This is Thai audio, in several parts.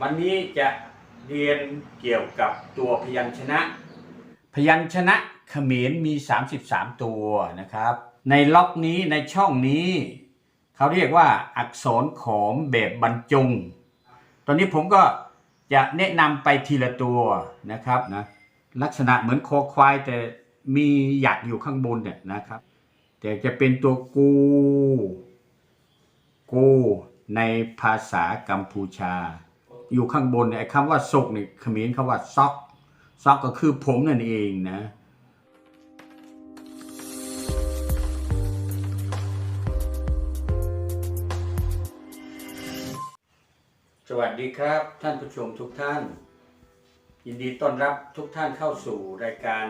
วันนี้จะเรียนเกี่ยวกับตัวพยัญชนะ พยัญชนะเขมรมี 33 ตัวนะครับ ในล็อกนี้ในช่องนี้ เขาเรียกว่าอักษรขอมแบบบรรจง ตอนนี้ผมก็จะแนะนำไปทีละตัวนะครับนะลักษณะเหมือนคอควายแต่มีหยักอยู่ข้างบนเนี่ยนะครับ แต่จะเป็นตัวกู กู ในภาษากัมพูชา อยู่ข้างบนเนี่ยคำว่าศกเนี่ยเขมรคำว่าซอกซอกก็คือผมนั่นเองนะสวัสดีครับ ท่านผู้ชมทุกท่าน ยินดีต้อนรับทุกท่านเข้าสู่รายการ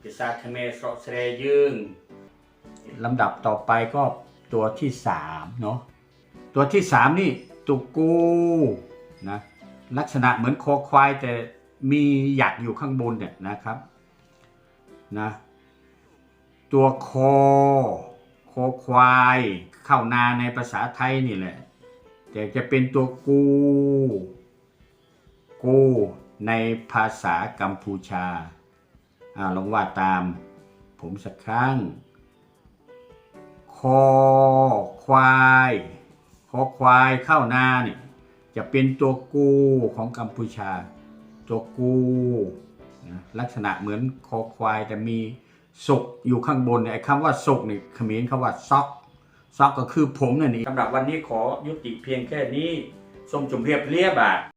พิซาคเมสระเสรยึงลำดับต่อไปก็ตัวที่สามเนาะตัวที่สามนี่ตุกูนะ ลักษณะเหมือนโคควายแต่มีหยักอยู่ข้างบนเนี่ยนะครับนะตัวโคอคควายเข้านาในภาษาไทยนี่แหละแต่จะเป็นตัวกู กูในภาษากัมพูชาอ่าลองว่าตามผมสักครั้งคอควายคอควายเข้านาเนี่ย จะเป็นตัวกูของกัมพูชา ตัวกูนะลักษณะเหมือนคอควายแต่มีศกอยู่ข้างบนเนี่ยไอ้คำว่าศกเนี่ยเขมรคำว่าซอกซอกก็คือผมนั่นเองสำหรับวันนี้ขอยุติเพียงแค่นี้ส้มจุ่มเรียบเรียบอะ